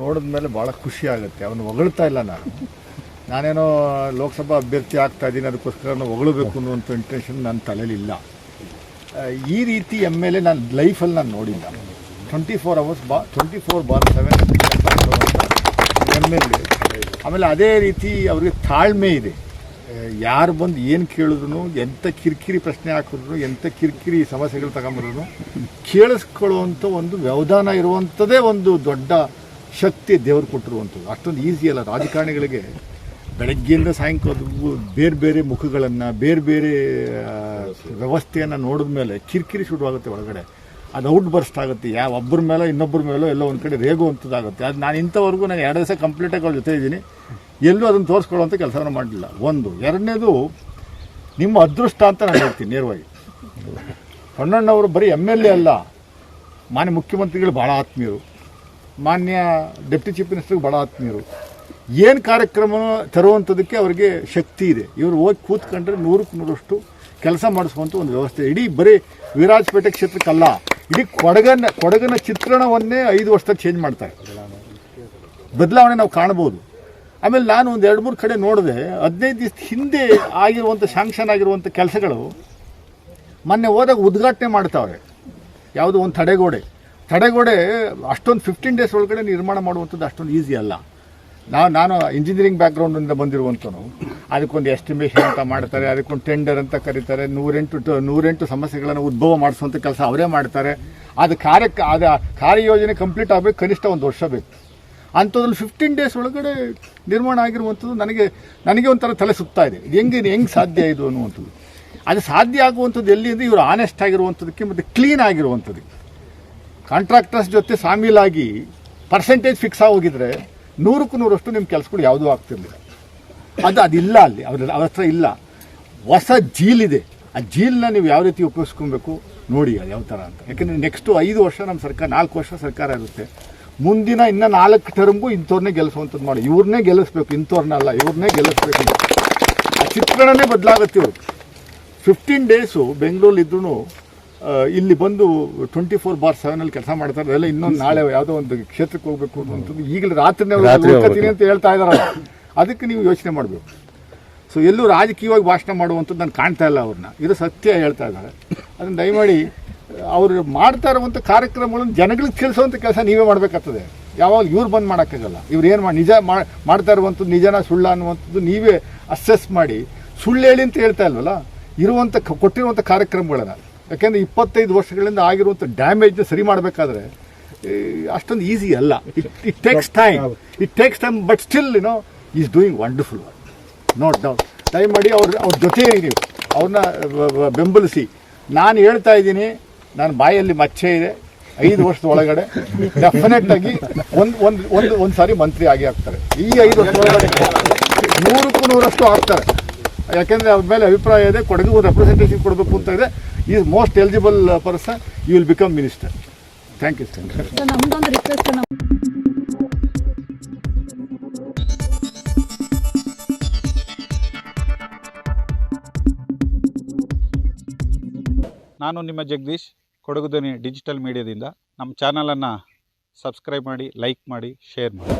ನೋಡಿದ ಮೇಲೆ ಭಾಳ ಖುಷಿ ಆಗುತ್ತೆ. ಅವನು ಹೊಗಳ್ತಾ ಇಲ್ಲ ನಾನು. ನಾನೇನೋ ಲೋಕಸಭಾ ಅಭ್ಯರ್ಥಿ ಆಗ್ತಾ ಇದ್ದೀನಿ, ಅದಕ್ಕೋಸ್ಕರ ನಾನು ಹೊಗಳಬೇಕು ಅನ್ನುವಂಥ ಇಂಟೆನ್ಷನ್ ನನ್ನ ತಲೆಯಲ್ಲಿ ಇಲ್ಲ ಈ ರೀತಿ ಎಂ ಎಲ್ ಎ ನಾನು ಲೈಫಲ್ಲಿ ನಾನು ನೋಡಿಲ್ಲ. ಟ್ವೆಂಟಿ ಫೋರ್ ಅವರ್ಸ್ ಬಾ twenty four bar seven M L A ಆಮೇಲೆ ಅದೇ ರೀತಿ ಅವ್ರಿಗೆ ತಾಳ್ಮೆ ಇದೆ. ಯಾರು ಬಂದು ಏನು ಕೇಳಿದ್ರು ಎಂಥ ಕಿರಿಕಿರಿ ಪ್ರಶ್ನೆ ಹಾಕಿದ್ರು ಎಂಥ ಕಿರಿಕಿರಿ ಸಮಸ್ಯೆಗಳು ತಗೊಂಬರೋದು ಕೇಳಿಸ್ಕೊಳ್ಳುವಂಥ ಒಂದು ವ್ಯವಧಾನ ಇರುವಂಥದ್ದೇ ಒಂದು ದೊಡ್ಡ ಶಕ್ತಿ ದೇವರು ಕೊಟ್ಟಿರುವಂಥದ್ದು ಅಷ್ಟೊಂದು ಈಸಿ ಅಲ್ಲ. ರಾಜಕಾರಣಿಗಳಿಗೆ ಬೆಳಗ್ಗೆಯಿಂದ ಸಾಯಂಕಾಲ ಬೇರೆ ಬೇರೆ ಮುಖಗಳನ್ನು, ಬೇರೆ ಬೇರೆ ವ್ಯವಸ್ಥೆಯನ್ನು ನೋಡಿದ ಮೇಲೆ ಕಿರಿಕಿರಿ ಶುರುವಾಗುತ್ತೆ ಒಳಗಡೆ. ಅದು ಔಟ್ ಬರ್ಸ್ಟ್ ಆಗುತ್ತೆ. ಯಾವ ಒಬ್ಬರ ಮೇಲೆ ಇನ್ನೊಬ್ಬರ ಮೇಲೋ ಎಲ್ಲೋ ಒಂದು ಕಡೆ ರೇಗುವಂಥದ್ದಾಗುತ್ತೆ ಅದು ನಾನು ಇಂಥವರೆಗೂ ನಾನು ಎರಡು ದಿವಸ ಕಂಪ್ಲೀಟಾಗಿ ಅವ್ರ ಜೊತೆ ಇದ್ದೀನಿ ಎಲ್ಲೂ ಅದನ್ನು ತೋರಿಸ್ಕೊಳ್ಳೋಂಥ ಕೆಲಸವನ್ನು ಮಾಡಲಿಲ್ಲ. ಒಂದು. ಎರಡನೇದು, ನಿಮ್ಮ ಅದೃಷ್ಟ ಅಂತ ನಾನು ಹೇಳ್ತೀನಿ ನೇರವಾಗಿ. ಹೊಣ್ಣಣ್ಣವರು ಬರೀ ಎಂ ಎಲ್ ಎ ಅಲ್ಲ. ಮಾನ್ಯ ಮುಖ್ಯಮಂತ್ರಿಗಳು ಭಾಳ ಆತ್ಮೀಯರು. ಮಾನ್ಯ ಡೆಪ್ಟಿ ಚೀಫ್ ಮಿನಿಸ್ಟರ್ಗೆ ಭಾಳ ಆತ್ಮೀಯರು ಏನು ಕಾರ್ಯಕ್ರಮ ತರುವಂಥದ್ದಕ್ಕೆ ಅವರಿಗೆ ಶಕ್ತಿ ಇದೆ. ಇವರು ಹೋಗಿ ಕೂತ್ಕೊಂಡ್ರೆ ನೂರಕ್ಕೆ ನೂರಷ್ಟು ಕೆಲಸ ಮಾಡಿಸುವಂಥ ಒಂದು ವ್ಯವಸ್ಥೆ. ಇಡೀ ಬರೀ ವಿರಾಜಪೇಟೆ ಕ್ಷೇತ್ರಕ್ಕಲ್ಲ, ಇಡೀ ಕೊಡಗನ ಕೊಡಗನ ಚಿತ್ರಣವನ್ನೇ ಐದು ವರ್ಷದಾಗ ಚೇಂಜ್ ಮಾಡ್ತಾರೆ. ಬದಲಾವಣೆ ನಾವು ಕಾಣ್ಬೋದು ಆಮೇಲೆ ನಾನು ಒಂದು ಎರಡು ಮೂರು ಕಡೆ ನೋಡಿದೆ, ಹದಿನೈದು ದಿವಸ ಹಿಂದೆ ಆಗಿರುವಂಥ ಶಾಂಕ್ಷನ್ ಆಗಿರುವಂಥ ಕೆಲಸಗಳು, ಮೊನ್ನೆ ಹೋದಾಗ ಉದ್ಘಾಟನೆ ಮಾಡ್ತಾವ್ರೆ. ಯಾವುದೋ ಒಂದು ತಡೆಗೋಡೆ. ತಡೆಗೋಡೆ ಅಷ್ಟೊಂದು ಫಿಫ್ಟೀನ್ ಡೇಸ್ ಒಳಗಡೆ ನಿರ್ಮಾಣ ಮಾಡುವಂಥದ್ದು ಅಷ್ಟೊಂದು ಈಸಿ ಅಲ್ಲ. ನಾವು ನಾನು ಇಂಜಿನಿಯರಿಂಗ್ ಬ್ಯಾಕ್ಗ್ರೌಂಡಿಂದ ಬಂದಿರುವಂಥನು ಅದಕ್ಕೊಂದು ಎಸ್ಟಿಮೇಷನ್ ಅಂತ ಮಾಡ್ತಾರೆ, ಅದಕ್ಕೊಂದು ಟೆಂಡರ್ ಅಂತ ಕರೀತಾರೆ, ನೂರೆಂಟು ನೂರೆಂಟು ಸಮಸ್ಯೆಗಳನ್ನು ಉದ್ಭವ ಮಾಡಿಸುವಂಥ ಕೆಲಸ ಅವರೇ ಮಾಡ್ತಾರೆ. ಅದು ಕಾರ್ಯಕ್ಕೆ ಅದು ಕಾರ್ಯಯೋಜನೆ ಕಂಪ್ಲೀಟ್ ಆಗಬೇಕು, ಕನಿಷ್ಠ ಒಂದು ವರ್ಷ ಬೇಕು. ಅಂಥದ್ರಲ್ಲಿ ಫಿಫ್ಟೀನ್ ಡೇಸ್ ಒಳಗಡೆ ನಿರ್ಮಾಣ ಆಗಿರುವಂಥದ್ದು ನನಗೆ ನನಗೆ ಒಂಥರ ತಲೆ ಸುತ್ತಾ ಇದೆ. ಇದು ಹೆಂಗೆ ಹೆಂಗೆ ಸಾಧ್ಯ ಇದು ಅನ್ನುವಂಥದ್ದು. ಅದು ಸಾಧ್ಯ ಆಗುವಂಥದ್ದು ಎಲ್ಲಿ ಇವರು ಆನೆಸ್ಟ್ ಆಗಿರುವಂಥದ್ದಕ್ಕೆ ಮತ್ತು ಕ್ಲೀನ್ ಆಗಿರುವಂಥದ್ದಕ್ಕೆ ಕಾಂಟ್ರಾಕ್ಟರ್ಸ್ ಜೊತೆ ಸಾಮೀಲಾಗಿ ಪರ್ಸೆಂಟೇಜ್ ಫಿಕ್ಸ್ ಆಗೋಗಿದ್ರೆ ನೂರಕ್ಕೂ ನೂರಷ್ಟು ನಿಮ್ಮ ಕೆಲಸಗಳು ಯಾವುದೂ ಆಗ್ತಿರಲಿಲ್ಲ. ಅದು ಅದಿಲ್ಲ ಅಲ್ಲಿ. ಅವ್ರ ಅವ್ರ ಹತ್ರ ಇಲ್ಲ. ಹೊಸ ಜೀಲಿದೆ ಆ ಜೀಲನ್ನ ನೀವು ಯಾವ ರೀತಿ ಉಪಯೋಗಿಸ್ಕೊಬೇಕು ನೋಡಿ ಅದು ಯಾವ ಥರ ಅಂತ. ಯಾಕೆಂದರೆ ನೆಕ್ಸ್ಟು ಐದು ವರ್ಷ ನಮ್ಮ ಸರ್ಕಾರ ನಾಲ್ಕು ವರ್ಷ ಸರ್ಕಾರ ಇರುತ್ತೆ. ಮುಂದಿನ ಇನ್ನೂ ನಾಲ್ಕು ಟರ್ಮ್ಗೂ ಇಂಥವ್ರನ್ನೇ ಗೆಲ್ಲಿಸುವಂಥದ್ದು ಮಾಡಿ. ಇವ್ರನ್ನೇ ಗೆಲ್ಲಿಸ್ಬೇಕು. ಇಂಥವ್ರನ್ನಲ್ಲ ಇವ್ರನ್ನೇ ಗೆಲ್ಲಿಸ್ಬೇಕು ಆ ಚಿತ್ರಣನೇ ಬದಲಾಗುತ್ತೆ ಇವರು. ಫಿಫ್ಟೀನ್ ಡೇಸು ಬೆಂಗಳೂರಲ್ಲಿ ಇದ್ರೂ ಇಲ್ಲಿ ಬಂದು ಟ್ವೆಂಟಿ ಫೋರ್ ಬಾರ್ ಸೆವೆನಲ್ಲಿ ಕೆಲಸ ಮಾಡ್ತಾರೆ ಅದೆಲ್ಲ ಇನ್ನೊಂದು ನಾಳೆ ಯಾವುದೋ ಒಂದು ಕ್ಷೇತ್ರಕ್ಕೆ ಹೋಗಬೇಕು ಅನ್ನುವಂಥದ್ದು ಈಗಲೇ ರಾತ್ರಿನೇ ಹೋಗ್ತೀನಿ ಅಂತ ಹೇಳ್ತಾ ಇದ್ದಾರೆ ಅದಕ್ಕೆ ನೀವು ಯೋಚನೆ ಮಾಡಬೇಕು. ಸೊ ಎಲ್ಲೂ ರಾಜಕೀಯವಾಗಿ ಭಾಷಣ ಮಾಡುವಂಥದ್ದು ನಾನು ಕಾಣ್ತಾ ಇಲ್ಲ ಅವ್ರನ್ನ. ಇದು ಸತ್ಯ ಹೇಳ್ತಾ ಇದ್ದಾರೆ. ಅದನ್ನು ದಯಮಾಡಿ ಅವರು ಮಾಡ್ತಾ ಇರುವಂಥ ಕಾರ್ಯಕ್ರಮಗಳನ್ನು ಜನಗಳಿಗೆ ತಿಳಿಸುವಂಥ ಕೆಲಸ ನೀವೇ ಮಾಡಬೇಕಾಗ್ತದೆ. ಯಾವಾಗ ಇವ್ರು ಬಂದ್ ಮಾಡೋಕ್ಕಾಗಲ್ಲ. ಇವ್ರು ಏನು ಮಾಡಿ ನಿಜ ಮಾಡ್ತಾ ಇರುವಂಥದ್ದು ನಿಜನ ಸುಳ್ಳ ಅನ್ನುವಂಥದ್ದು ನೀವೇ ಅಸೆಸ್ ಮಾಡಿ ಸುಳ್ಳು ಹೇಳಿ ಅಂತ ಹೇಳ್ತಾ ಇಲ್ವಲ್ಲ? ಇರುವಂಥ ಕೊಟ್ಟಿರುವಂಥ ಕಾರ್ಯಕ್ರಮಗಳನ್ನು ಯಾಕೆಂದರೆ ಇಪ್ಪತ್ತೈದು ವರ್ಷಗಳಿಂದ ಆಗಿರುವಂಥ ಡ್ಯಾಮೇಜ್ ಸರಿ ಮಾಡಬೇಕಾದ್ರೆ ಅಷ್ಟೊಂದು ಈಸಿ ಅಲ್ಲ. It it takes time it takes time but still no is doing wonderful note down ಮಾಡಿ ಅವ್ರ ಅವ್ರ ಜೊತೆ ನೀವು. ಅವ್ರನ್ನ ಬೆಂಬಲಿಸಿ. ನಾನು ಹೇಳ್ತಾ ಇದ್ದೀನಿ, ನನ್ನ ಬಾಯಲ್ಲಿ ಮಚ್ಚೆ ಇದೆ, ಐದು ವರ್ಷದ ಒಳಗಡೆ ಡೆಫಿನೆಟ್ ಆಗಿ ಒಂದು ಒಂದು ಒಂದು ಒಂದು ಸಾರಿ ಮಂತ್ರಿ ಆಗಿ ಆಗ್ತಾರೆ. ಈ ಐದು ವರ್ಷದ ಒಳಗಡೆ ನೂರಕ್ಕೂ ನೂರಷ್ಟು ಆಗ್ತಾರೆ. ಯಾಕೆಂದರೆ ಅವ್ರ ಮೇಲೆ ಅಭಿಪ್ರಾಯ ಇದೆ, ಕೊಡಗು ರೆಪ್ರೆಸೆಂಟೇಷನ್ ಕೊಡಬೇಕು ಅಂತ ಇದೆ. Is most eligible person you will become minister thank you sir sir ನಮ್ದೊಂದು ರಿಕ್ವೆಸ್ಟ್ ನಮ್ಮ ನಾನು ನಿಮ್ಮ ಜಗದೀಶ್ ಕೊಡಗು ಧ್ವನಿ ಡಿಜಿಟಲ್ ಮೀಡಿಯಾದಿಂದ ನಮ್ಮ ಚಾನಲನ್ನು ಸಬ್ಸ್ಕ್ರೈಬ್ ಮಾಡಿ ಲೈಕ್ ಮಾಡಿ ಶೇರ್ ಮಾಡಿ.